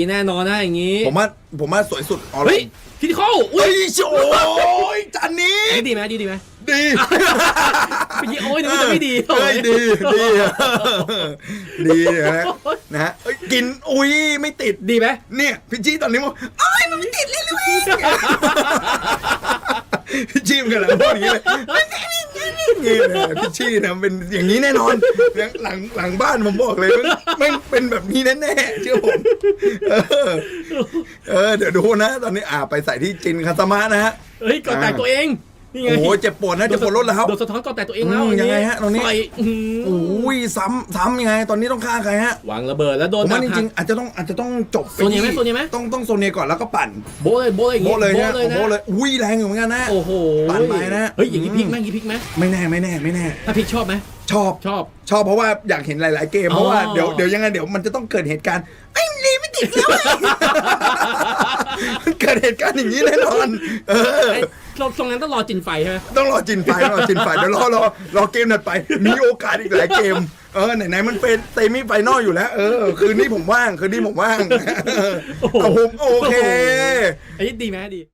ดีแน่นอนนะอย่างงี้ผมว่าผมว่าสวยสุดออเฮ้ยคิดเข้าอุ้เฮ้ยยโอ้ยจานนี้อันนี้ดีไหมดีดีไหมดีเมื่อกี้โอ้ยนึกว่าจะไม่ดีเฮ้ยดีดีดีนะนะฮะเอ้ยกินอุ้ยไม่ติดดีไหมเนี่ยพี่จี้ตอนนี้บอกเอ้ยมันไม่ติดเลยเลยพี่จี้มันกำลังพูดอย่างนี้เลย นี่นะพี่ชี้นะเป็นอย่างนี้แน่นอนหลังหลังบ้านผมบอกเลยแม่งเป็นแบบนี้แน่ๆเชื่อผมเออเออเดี๋ยวดูนะ ตอนนี้อ่าไปใส่ที่จินคาตามะนะฮะเฮ้ยก่อนแตกตัวเอง นี่ไงโอ้โหเจ็บปวดนะเจ็บปวดรถแล้วโดนสะท้อนก่อนแตกตัวเองแล้วอืมยังไงฮะตรงนี้ ต่อยอื้อหือโอ้ยซ้ำซ้ำยังไง ตอนนี้ต้องฆ่าใครฮะวางระเบิดแล้วโดผนมว่าจดักหัริกงๆอาจจะต้องอาจจะต้องจบปโซนเนียไหมที่โซนเนียไหม ต้องต้องโซเนียก่อนแล้วก็ปั่นโบะเลยโบะเลยอย่างโบะเลยโบะนะเลยนะโบะเลยอุ้ยแรงอยู่เหมือนกันนะ โอ้โหปั่นไปนะ เฮ้ยอย่างนี้อืมพลิกไหมอย่างนี้พลิกไหมไม่แน่ไม่แน่ไม่แน่ ถ้าพลิกชอบไหมชอบ ชอบ ชอบเพราะว่าอยากเห็นหลาย ๆ เกม เพราะว่าอ๋อ เดี๋ยวเดี๋ยวยังไงเดี๋ยวมันจะต้องเกิดเหตุการณ์ไอ้ยลีไม่ติดแล้วมันเกิดเหตุการณ์อย่างนี้แน่นอน เออ ไอ้ ตรงตรงนั้นต้องรอจินไฟใช่ไหมต้องรอจินไฟรอจินไฟเดี๋ยวรอรอรอเกมถัดไป มีโอกาสอีกหลายเกม เออไหนๆมันเป็นเซมิไฟนอลอยู่แล้ว เออ คืนนี้ผมว่าง คืนนี้ผมว่างเอาผมโอเค ไอ้นี่ดีไหมดี